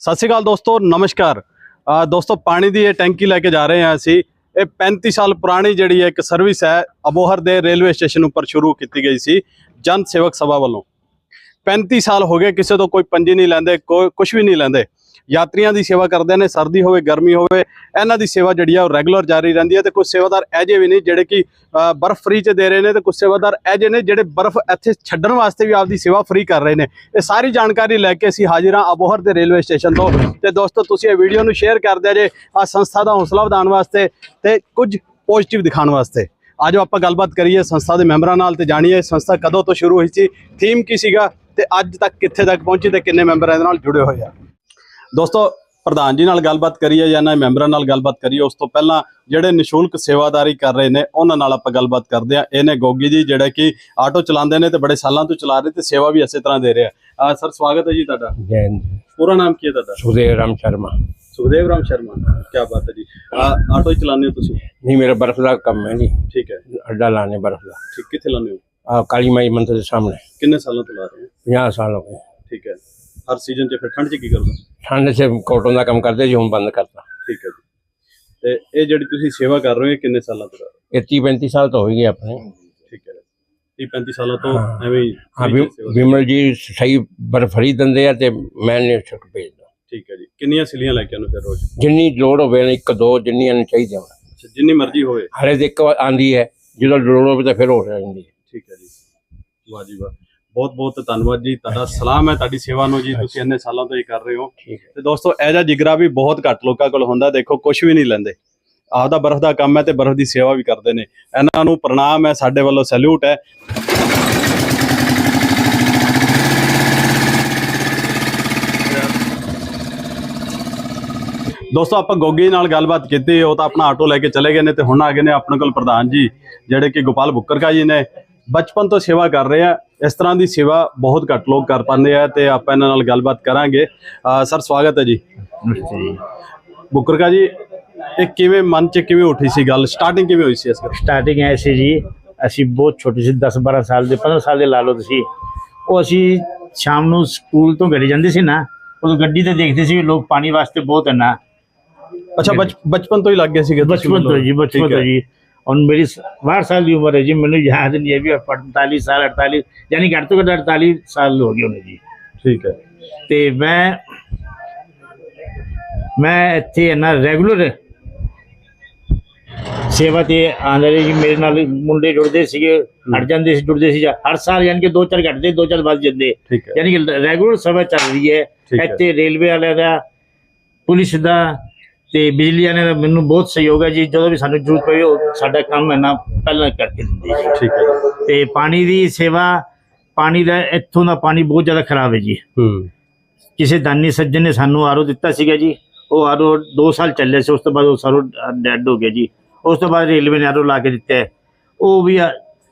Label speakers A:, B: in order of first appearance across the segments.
A: ਸਤਿ ਸ਼੍ਰੀ ਅਕਾਲ ਦੋਸਤੋ, ਨਮਸਕਾਰ। ਦੋਸਤੋ, ਪਾਣੀ ਦੀ ਇਹ ਟੈਂਕੀ ਲੈ ਕੇ ਜਾ ਰਹੇ ਹਾਂ ਅਸੀਂ। ਇਹ 35 ਸਾਲ ਪੁਰਾਣੀ ਜਿਹੜੀ ਹੈ ਇੱਕ ਸਰਵਿਸ ਹੈ, ਅਬੋਹਰ ਦੇ ਰੇਲਵੇ ਸਟੇਸ਼ਨ ਉੱਪਰ ਸ਼ੁਰੂ ਕੀਤੀ ਗਈ ਸੀ, ਜਨ ਸੇਵਕ ਸਭਾ ਵੱਲੋਂ। 35 ਸਾਲ ਹੋ ਗਏ, ਕਿਸੇ ਤੋਂ ਕੋਈ ਪੰਜੀ ਨਹੀਂ ਲੈਂਦੇ, ਕੋਈ ਕੁਝ ਵੀ ਨਹੀਂ ਲੈਂਦੇ। ਯਾਤਰੀਆਂ ਦੀ ਸੇਵਾ ਕਰਦੇ ਨੇ, ਸਰਦੀ ਹੋਵੇ, ਗਰਮੀ ਹੋਵੇ, ਇਹਨਾਂ ਦੀ ਸੇਵਾ ਜਿਹੜੀ ਆ ਉਹ ਰੈਗੂਲਰ ਜਾਰੀ ਰਹਿੰਦੀ ਹੈ ਤੇ ਕੁਝ ਸੇਵਾਦਾਰ ਐਜੇ ਵੀ ਨੇ ਜਿਹੜੇ ਕਿ ਬਰਫ਼ ਫ੍ਰੀ ਚ ਦੇ ਰਹੇ ਨੇ ਤੇ ਕੁਝ ਸੇਵਾਦਾਰ ਐਜੇ ਨੇ ਜਿਹੜੇ ਬਰਫ਼ ਇੱਥੇ ਛੱਡਣ ਵਾਸਤੇ ਵੀ ਆਪਦੀ ਸੇਵਾ ਫ੍ਰੀ ਕਰ ਰਹੇ ਨੇ। ਇਹ ਸਾਰੀ ਜਾਣਕਾਰੀ ਲੈ ਕੇ ਅਸੀਂ ਹਾਜ਼ਰ ਹਾਂ ਅਬੋਹਰ ਦੇ ਰੇਲਵੇ ਸਟੇਸ਼ਨ ਤੋਂ। ਤੇ ਦੋਸਤੋ, ਤੁਸੀਂ ਇਹ ਵੀਡੀਓ ਨੂੰ ਸ਼ੇਅਰ ਕਰ ਦਿਆ ਜੇ ਆ ਸੰਸਥਾ ਦਾ ਹੌਸਲਾ ਵਧਾਉਣ ਵਾਸਤੇ ਤੇ ਕੁਝ ਪੋਜ਼ਿਟਿਵ ਦਿਖਾਉਣ ਵਾਸਤੇ। ਆਜੋ ਆਪਾਂ ਗੱਲਬਾਤ ਕਰੀਏ ਸੰਸਥਾ ਦੇ ਮੈਂਬਰਾਂ ਨਾਲ ਤੇ ਜਾਣੀਏ ਸੰਸਥਾ ਕਦੋਂ ਤੋਂ ਸ਼ੁਰੂ ਹੋਈ ਸੀ ਥੀਮ ਕੀ ਸੀਗਾ ਤੇ ਅੱਜ ਤੱਕ ਕਿੱਥੇ ਤੱਕ ਪਹੁੰਚੀ ਤੇ ਕਿੰਨੇ ਮੈਂਬਰ ਇਹਦੇ ਨਾਲ ਜੁੜੇ ਹੋਏ ਆ। ਦੋਸਤੋ ਪ੍ਰਧਾਨ ਜੀ ਨਾਲ ਗੱਲਬਾਤ ਕਰੀਏ ਜਾਂ ਨਾ ਮੈਂਬਰਾਂ ਨਾਲ ਗੱਲਬਾਤ ਕਰੀਏ ਉਸ ਤੋਂ ਪਹਿਲਾਂ ਜਿਹੜੇ ਨਿਸ਼ੁਲਕ ਸੇਵਾਦਾਰੀ ਕਰ ਰਹੇ ਨੇ ਉਹਨਾਂ ਨਾਲ ਆਪਾਂ ਗੱਲਬਾਤ ਕਰਦੇ ਆ ਇਹਨੇ ਗੋਗੀ ਜੀ ਜਿਹੜੇ ਕਿ ਆਟੋ ਚਲਾਉਂਦੇ ਨੇ ਤੇ ਬੜੇ ਸਾਲਾਂ ਤੋਂ ਚਲਾ ਰਹੇ ਤੇ ਸੇਵਾ ਵੀ ਇਸੇ ਤਰ੍ਹਾਂ ਦੇ ਰਹੇ ਆ। ਸਰ ਸਵਾਗਤ ਹੈ ਜੀ ਤੁਹਾਡਾ।
B: ਜੈ
A: ਪੂਰਾ ਨਾਮ ਕੀ ਹੈ ਤੁਹਾਡਾ?
B: ਸੁਖਦੇਵ ਰਾਮ ਸ਼ਰਮਾ।
A: ਸੁਖਦੇਵ ਰਾਮ ਸ਼ਰਮਾ। ਕੀ ਬਾਤ ਹੈ ਜੀ। ਆਟੋ ਹੀ ਚਲਾਉਂਦੇ ਹੋ ਤੁਸੀਂ?
B: ਨਹੀਂ ਮੇਰਾ ਬਰਫ ਦਾ ਕੰਮ ਹੈ ਜੀ।
A: ਠੀਕ ਹੈ।
B: ਅੱਡਾ ਲਾਣੇ ਬਰਫ ਦਾ।
A: ਠੀਕ ਕਿੱਥੇ ਲਾਉਂਦੇ ਹੋ?
B: ਆ ਕਾਲੀ ਮਾਈ ਮੰਦਿਰ ਦੇ ਸਾਹਮਣੇ।
A: ਕਿੰਨੇ ਸਾਲਾਂ ਤੋਂ ਲਾ ਰਹੇ ਹੋ?
B: 50 ਸਾਲ ਹੋ ਗਏ।
A: ਠੀਕ ਹੈ। ਹਰ ਸੀਜ਼ਨ 'ਚ ਫਿਰ ਠੰਡ 'ਚ ਕੀ ਕਰਦੇ?
B: ਠੰਡ ਸੇ ਕੋਟਨ ਦਾ ਕੰਮ ਕਰਦੇ ਜੀ ਹੁਣ ਬੰਦ ਕਰਤਾ।
A: ਠੀਕ ਹੈ ਜੀ। ਤੇ ਇਹ ਜਿਹੜੀ ਤੁਸੀਂ ਸੇਵਾ ਕਰ ਰਹੇ ਹੋ ਇਹ ਕਿੰਨੇ ਸਾਲਾਂ ਤੋਂ ਕਰ ਰਹੇ ਹੋ?
B: ਇਹ 30 35 ਸਾਲ ਤੋਂ ਹੋ ਗਏ ਆਪਣੇ।
A: ਠੀਕ ਹੈ 30 35 ਸਾਲਾਂ ਤੋਂ। ਐਵੇਂ ਹੀ 'ਚ ਸੇਵਾ
B: ਵਿਮਲ ਜੀ ਸਹੀ ਬਰਫ ਫਰੀ ਦਿੰਦੇ ਆ ਤੇ ਮੈਂ ਨੇ ਛੁੱਟ ਭੇਜਦਾ।
A: ਠੀਕ ਹੈ ਜੀ। ਕਿੰਨੀਆਂ ਸਿਲੀਆਂ ਲੈ ਕੇ ਆਉਂਦੇ ਫਿਰ ਰੋਜ਼?
B: ਜਿੰਨੀ ਲੋੜ ਹੋਵੇ ਨਾ, ਇੱਕ ਦੋ ਜਿੰਨੀਆਂ ਨੂੰ ਚਾਹੀਦੀਆਂ ਹੋਣ।
A: ਅੱਛਾ ਜਿੰਨੀ ਮਰਜ਼ੀ ਹੋਵੇ।
B: ਹਰੇ ਤੇ ਇੱਕ ਆਂਦੀ ਹੈ ਜਦੋਂ ਲੋੜ ਹੋਵੇ ਤਾਂ ਫਿਰ ਹੋ ਜਾਂਦੀ ਹੈ।
A: ਠੀਕ ਹੈ ਜੀ। ਵਾਹ ਜੀ ਵਾਹ। ਬਹੁਤ ਬਹੁਤ ਧੰਨਵਾਦ ਜੀ। ਤੁਹਾਡਾ ਸਲਾਮ ਹੈ ਤੁਹਾਡੀ ਸੇਵਾ ਨੂੰ ਜੀ। ਤੁਸੀਂ ਇੰਨੇ ਸਾਲਾਂ ਤੋਂ ਹੀ ਕਰ ਰਹੇ ਹੋ। ਤੇ ਦੋਸਤੋ ਇਹ ਜਿਹਾ ਜਿਗਰਾ ਵੀ ਬਹੁਤ ਘੱਟ ਲੋਕਾਂ ਕੋਲ ਹੁੰਦਾ ਦੇਖੋ ਕੁਝ ਵੀ ਨਹੀਂ ਲੈਂਦੇ। ਆਪਦਾ ਬਰਫ਼ ਦਾ ਕੰਮ ਹੈ ਤੇ ਬਰਫ਼ ਦੀ ਸੇਵਾ ਵੀ ਕਰਦੇ ਨੇ। ਇਹਨਾਂ ਨੂੰ ਪ੍ਰਣਾਮ ਹੈ ਸਾਡੇ ਵੱਲੋਂ ਸੈਲੂਟ ਹੈ। ਦੋਸਤੋ ਆਪਾਂ ਗੋਗੀ ਨਾਲ ਗੱਲਬਾਤ ਕੀਤੀ ਉਹ ਤਾਂ ਆਪਣਾ ਆਟੋ ਲੈ ਕੇ ਚਲੇ ਗਏ ਨੇ ਤੇ ਹੁਣ ਆ ਗਏ ਨੇ ਆਪਣੇ ਕੋਲ ਪ੍ਰਧਾਨ ਜੀ ਜਿਹੜੇ ਕਿ ਗੋਪਾਲ ਬੁੱਕਰਕਾ ਜੀ ਨੇ। ਬਚਪਨ ਤੋਂ ਸੇਵਾ ਕਰ ਰਹੇ ਆ। ਇਸ ਤਰ੍ਹਾਂ ਦੀ ਸੇਵਾ ਬਹੁਤ ਘੱਟ ਲੋਕ ਕਰ ਪਾਉਂਦੇ ਆ ਤੇ ਆਪਾਂ ਇਹਨਾਂ ਨਾਲ ਗੱਲਬਾਤ ਕਰਾਂਗੇ। ਸਰ ਸਵਾਗਤ ਹੈ ਜੀ। ਬੁੱਕਰਕਾ ਜੀ ਇਹ ਕਿਵੇਂ ਮਨ ਚ ਕਿਵੇਂ ਉੱਠੀ ਸੀ ਗੱਲ? ਸਟਾਰਟਿੰਗ ਕਿਵੇਂ ਹੋਈ ਸੀ ਇਸ ਗੱਲ?
C: ਸਟਾਰਟਿੰਗ ਐਸੀ ਜੀ ਅਸੀਂ ਬਹੁਤ ਛੋਟੇ ਸੀ 10 12 ਸਾਲ ਦੇ 15 ਸਾਲ ਦੇ ਲਾ ਲਓ ਤੁਸੀਂ। ਉਹ ਅਸੀਂ ਸ਼ਾਮ ਨੂੰ ਸਕੂਲ ਤੋਂ ਘਰੇ ਜਾਂਦੇ ਸੀ ਨਾ ਉਦੋਂ ਗੱਡੀ ਤੇ ਦੇਖਦੇ ਸੀ ਲੋਕ ਪਾਣੀ ਵਾਸਤੇ ਬਹੁਤ ਹੈ ਨਾ।
A: ਅੱਛਾ ਬਚ- ਬਚਪਨ ਤੋਂ ਹੀ ਲੱਗ ਗਏ ਸੀਗੇ
C: ਬਚਪਨ ਤੋਂ। ਜੀ ਬਚਪਨ ਤੋਂ। ਜੀ। और मेरी 12 साल की उम्र है जी मैंने याद नहीं है भी 45 साल 48 यानी घट तो घट 48 साल हो गए उन्हें जी
A: ਠੀਕ ਹੈ
C: ਤੇ ਮੈਂ ਮੈਂ ਇੱਥੇ ਹੈ ਨਾ ਰੈਗੂਲਰ ਸੇਵਾ ਤੇ ਆਂਦੇ ਰਹੇ ਜੀ ਮੇਰੇ ਨਾਲ ਮੁੰਡੇ ਜੁੜਦੇ ਸੀਗੇ ਹਟ ਜਾਂਦੇ ਸੀ ਜੁੜਦੇ ਸੀ ਜਾਂ ਹਰ ਸਾਲ ਯਾਨੀ ਕਿ ਦੋ ਚਾਰ ਘਟਦੇ ਦੋ ਚਾਰ ਵੱਧ ਜਾਂਦੇ
A: ਠੀਕ ਹੈ
C: ਯਾਨੀ ਕਿ ਰੈਗੂਲਰ ਸੇਵਾ ਚੱਲ ਰਹੀ ਹੈ
A: ਠੀਕ ਹੈ।
C: ਇੱਥੇ ਰੇਲਵੇ ਵਾਲਿਆਂ ਦਾ ਪੁਲਿਸ ਦਾ ਤੇ ਬਿਜਲੀ ਵਾਲਿਆਂ ਦਾ ਮੈਨੂੰ ਬਹੁਤ ਸਹਿਯੋਗ ਹੈ ਜੀ ਜਦੋਂ ਵੀ ਸਾਨੂੰ ਜ਼ਰੂਰਤ ਪਵੇ ਉਹ ਸਾਡਾ ਕੰਮ ਹੈ ਨਾ ਪਹਿਲਾਂ ਕਰਕੇ ਦਿੰਦੇ ਜੀ।
A: ਠੀਕ ਹੈ ਜੀ।
C: ਤੇ ਪਾਣੀ ਦੀ ਸੇਵਾ ਪਾਣੀ ਦਾ ਇੱਥੋਂ ਦਾ ਪਾਣੀ ਬਹੁਤ ਜ਼ਿਆਦਾ ਖਰਾਬ ਹੈ ਜੀ।
A: ਹੂੰ।
C: ਕਿਸੇ ਦਾਨੀ ਸੱਜਣ ਨੇ ਸਾਨੂੰ ਆਰੋ ਦਿੱਤਾ ਸੀਗਾ ਜੀ ਉਹ ਆਰੋ 2 ਸਾਲ ਚੱਲਿਆ ਸੀ ਉਸ ਤੋਂ ਬਾਅਦ ਉਹ ਸਾਰੋ ਡੈਡ ਹੋ ਗਿਆ ਜੀ। ਉਸ ਤੋਂ ਬਾਅਦ ਰੇਲਵੇ ਨੇ ਆਰੋ ਲਾ ਕੇ ਦਿੱਤਾ ਹੈ। ਉਹ ਵੀ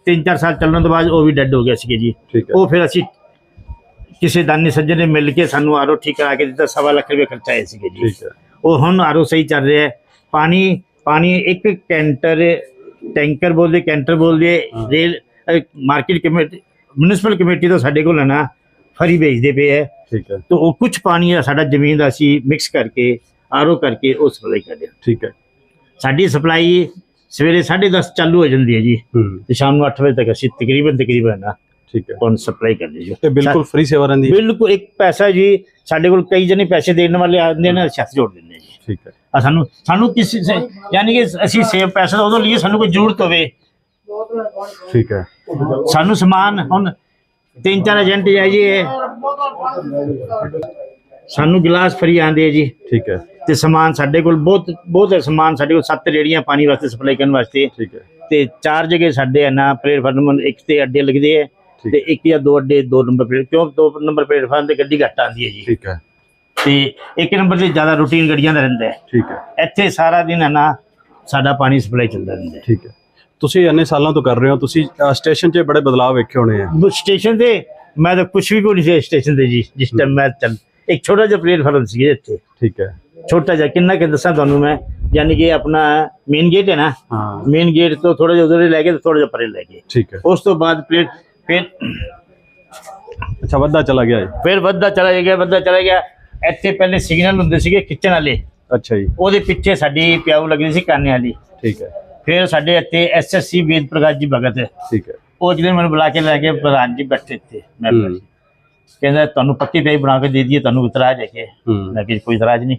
C: 3-4 ਸਾਲ ਚੱਲਣ ਤੋਂ ਬਾਅਦ ਉਹ ਵੀ ਡੈਡ ਹੋ ਗਿਆ ਸੀਗਾ ਜੀ।
A: ਠੀਕ ਹੈ।
C: ਉਹ ਫਿਰ ਅਸੀਂ ਕਿਸੇ ਦਾਨੀ ਸੱਜਣ ਨੇ ਮਿਲ ਕੇ ਸਾਨੂੰ ਆਰੋ ਠੀਕ ਕਰਾ ਕੇ ਦਿੱਤਾ ਸਵਾ ਲੱਖ ਰੁਪਏ ਖਰਚਾ ਆਇਆ ਸੀਗਾ ਜੀ।
A: ਠੀਕ ਹੈ।
C: ਉਹ ਹੁਣ ਆਰੋ ਸਹੀ ਚੱਲ ਰਿਹਾ ਹੈ। ਪਾਣੀ ਪਾਣੀ ਇੱਕ ਕੈਂਟਰ ਟੈਂਕਰ ਬੋਲਦੇ ਕੈਂਟਰ ਬੋਲਦੇ। Rail market committee municipal committee ਤੋਂ ਸਾਡੇ ਕੋਲ ਨਾ ਫਰੀ ਵੇਚਦੇ ਪਏ ਹੈ।
A: ਠੀਕ ਹੈ।
C: ਤੋ ਉਹ ਕੁਝ ਪਾਣੀ ਆ ਸਾਡਾ ਜ਼ਮੀਨ ਦਾ ਅਸੀਂ ਮਿਕਸ ਕਰਕੇ ਆਰੋ ਕਰਕੇ ਉਹ ਸਪਲਾਈ ਕਰਦੇ ਹਾਂ।
A: ਠੀਕ ਹੈ।
C: ਸਾਡੀ ਸਪਲਾਈ ਸਵੇਰੇ 10:30 ਚਾਲੂ ਹੋ ਜਾਂਦੀ ਹੈ ਜੀ। ਤੇ ਸ਼ਾਮ ਨੂੰ 8 ਵਜੇ ਤੱਕ ਅਸੀਂ ਤਕਰੀਬਨ ਤਕਰੀਬਨ ਨਾ
A: ਠੀਕ ਹੈ।
C: ਤੁਹਾਨੂੰ ਸਪਲਾਈ ਕਰਦੇ ਜੀ।
A: ਤੇ ਬਿਲਕੁਲ ਫ੍ਰੀ ਸੇਵਾ ਰਹਿੰਦੀ ਹੈ।
C: ਬਿਲਕੁਲ ਇੱਕ ਪੈਸਾ ਜੀ ਸਾਡੇ ਕੋਲ ਕਈ ਜਣੇ ਪੈਸੇ ਦੇਣ ਵਾਲੇ ਆਉਂਦੇ ਨੇ ਅਸੀਂ ਹੱਥ ਜੋੜ ਦਿੰਦੇ ਹਾਂ ਜੀ।
A: ਠੀਕ ਹੈ।
C: ਆ ਸਾਨੂੰ ਸਾਨੂੰ ਕਿਸੇ ਸੇ ਯਾਨੀ ਕਿ ਅਸੀਂ ਸੇਵ ਪੈਸਾ ਉਦੋਂ ਲਈਏ ਸਾਨੂੰ ਕੋਈ ਜ਼ਰੂਰਤ ਹੋਵੇ।
A: ਠੀਕ ਹੈ।
C: ਸਾਨੂੰ ਸਮਾਨ ਹੁਣ ਤਿੰਨ ਚਾਰ ਏਜੰਟ ਜਾਈਏ ਸਾਨੂੰ ਗਲਾਸ ਫਰੀ ਆਂਦੇ ਜੀ।
A: ਠੀਕ ਹੈ।
C: ਤੇ ਸਮਾਨ ਸਾਡੇ ਕੋਲ ਬਹੁਤ ਬਹੁਤ ਹੈ ਸਮਾਨ ਸਾਡੇ ਕੋਲ ਸੱਤ ਰੇੜੀਆਂ ਪਾਣੀ ਵਾਸਤੇ ਸਪਲਾਈ ਕਰਨ ਵਾਸਤੇ।
A: ਠੀਕ ਹੈ।
C: ਤੇ ਚਾਰ ਜਗ੍ਹਾ ਸਾਡੇ ਹੈ ਨਾ ਪਲੇਟਫਾਰਮ ਇੱਕ ਤੇ ਅੱਡੇ ਲੱਗਦੇ ਆ। ਤੇ ਇੱਕ ਜਾਂ ਦੋ ਅੱਡੇ ਦੋ ਨੰਬਰ ਪਲੇਟ ਕਿਉਂ ਦੋ ਨੰਬਰ ਪਲੇਟਫਾਰਮ ਤੇ ਗੱਡੀ ਘੱਟ ਆਉਂਦੀ ਹੈ ਜੀ।
A: ਠੀਕ ਹੈ।
C: ਤੇ ਇੱਕ ਨੰਬਰ ਤੇ ਜ਼ਿਆਦਾ ਰੂਟੀਨ ਗੱਡੀਆਂ ਦਾ ਰਹਿੰਦਾ ਹੈ।
A: ਠੀਕ ਹੈ।
C: ਇੱਥੇ ਸਾਰਾ ਦਿਨ ਹੈ ਨਾ ਸਾਡਾ ਪਾਣੀ ਸਪਲਾਈ ਚੱਲਦਾ ਰਹਿੰਦਾ ਹੈ।
A: ਠੀਕ ਹੈ। ਤੁਸੀਂ ਇੰਨੇ ਸਾਲਾਂ ਤੋਂ ਕਰ ਰਹੇ ਹੋ ਤੁਸੀਂ ਸਟੇਸ਼ਨ 'ਚ ਬੜੇ ਬਦਲਾਅ ਵੇਖੇ ਹੋਣੇ ਆ।
C: ਸਟੇਸ਼ਨ ਤੇ ਮੈਂ ਤਾਂ ਕੁਝ ਵੀ ਕੋਈ ਨਹੀਂ ਸਟੇਸ਼ਨ ਤੇ ਜੀ ਜਿਸ ਟਾਈਮ ਮੈਂ ਚੱਲ ਇੱਕ ਛੋਟਾ ਜਿਹਾ ਪਲੇਟਫਾਰਮ ਸੀ ਇੱਥੇ।
A: ਠੀਕ ਹੈ।
C: ਛੋਟਾ ਜਿਹਾ ਕਿੰਨਾ ਕਿ ਦੱਸਾਂ ਤੁਹਾਨੂੰ ਮੈਂ ਯਾਨੀ ਕਿ ਆਪਣਾ ਮੇਨ ਗੇਟ ਹੈ ਨਾ
A: ਹਾਂ।
C: ਮੇਨ ਗੇਟ ਤੋਂ ਥੋੜਾ ਜਿਹਾ ਉਧਰ ਲੈ ਕੇ ਥੋੜਾ ਜਿਹਾ ਪਰੇ ਲੈ ਕੇ।
A: ਠੀਕ ਹੈ।
C: ਉਸ ਤੋਂ ਬਾਅਦ ਪਲੇਟ ਫਿਰ
A: ਅੱਛਾ ਵੱਧਦਾ ਚਲਾ ਗਿਆ ਜੀ।
C: ਫਿਰ ਵੱਧਦਾ ਚਲਾ ਗਿਆ ਵੱਧਦਾ ਚਲਾ ਗਿਆ। ਇੱਥੇ ਪਹਿਲੇ ਸਿਗਨਲ ਹੁੰਦੇ ਸੀਗੇ ਖਿੱਚਣ ਵਾਲੇ।
A: ਅੱਛਾ ਜੀ।
C: ਉਹਦੇ ਪਿੱਛੇ ਸਾਡੀ ਪਿਆਉ ਲੱਗਦੀ ਸੀ ਕਾਨੇ ਵਾਲੀ।
A: ਠੀਕ ਹੈ।
C: ਫਿਰ ਸਾਡੇ ਇੱਥੇ ਐਸਐਸਸੀ ਵੇਦ ਪ੍ਰਕਾਸ਼ ਜੀ ਭਗਤ।
A: ਠੀਕ ਹੈ।
C: ਉਹ ਜਿਹਨੇ ਮੈਨੂੰ ਬੁਲਾ ਕੇ ਲੈ ਕੇ ਪ੍ਰਧਾਨ ਜੀ ਬੈਠੇ ਇੱਥੇ ਮੈਂ
A: ਹੂੰ।
C: ਕਹਿੰਦਾ ਤੁਹਾਨੂੰ ਪੱਕੀ ਪਈ ਬਣਾ ਕੇ ਦੇ ਦਈਏ ਤੁਹਾਨੂੰ ਇਤਰਾਜ਼ ਹੈ ਕਿ
A: ਹੂੰ।
C: ਮੈਂ ਕਿਹਾ ਜੀ, ਕੋਈ ਇਤਰਾਜ਼ ਨਹੀਂ।